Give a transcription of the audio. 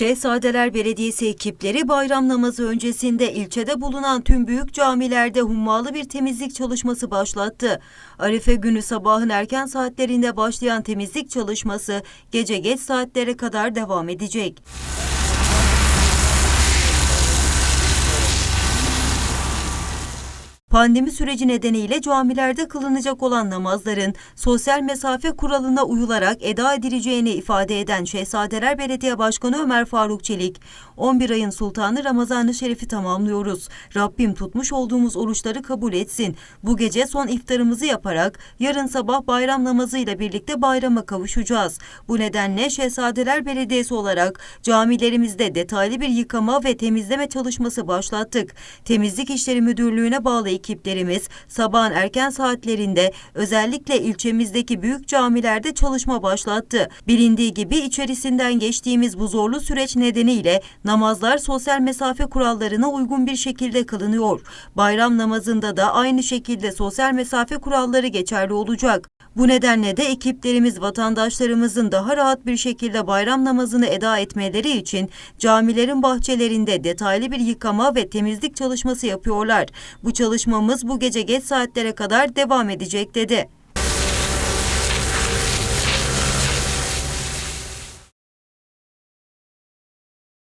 Şehzadeler Belediyesi ekipleri bayram namazı öncesinde ilçede bulunan tüm büyük camilerde hummalı bir temizlik çalışması başlattı. Arife günü sabahın erken saatlerinde başlayan temizlik çalışması gece geç saatlere kadar devam edecek. Pandemi süreci nedeniyle camilerde kılınacak olan namazların sosyal mesafe kuralına uyularak eda edileceğini ifade eden Şehzadeler Belediye Başkanı Ömer Faruk Çelik, 11 ayın sultanı Ramazan-ı Şerif'i tamamlıyoruz. Rabbim tutmuş olduğumuz oruçları kabul etsin. Bu gece son iftarımızı yaparak yarın sabah bayram namazıyla birlikte bayrama kavuşacağız. Bu nedenle Şehzadeler Belediyesi olarak camilerimizde detaylı bir yıkama ve temizleme çalışması başlattık. Temizlik İşleri Müdürlüğü'ne bağlı ekiplerimiz sabahın erken saatlerinde özellikle ilçemizdeki büyük camilerde çalışma başlattı. Bilindiği gibi içerisinden geçtiğimiz bu zorlu süreç nedeniyle namazlar sosyal mesafe kurallarına uygun bir şekilde kılınıyor. Bayram namazında da aynı şekilde sosyal mesafe kuralları geçerli olacak. Bu nedenle de ekiplerimiz vatandaşlarımızın daha rahat bir şekilde bayram namazını eda etmeleri için camilerin bahçelerinde detaylı bir yıkama ve temizlik çalışması yapıyorlar. Bu çalışmamız bu gece geç saatlere kadar devam edecek dedi.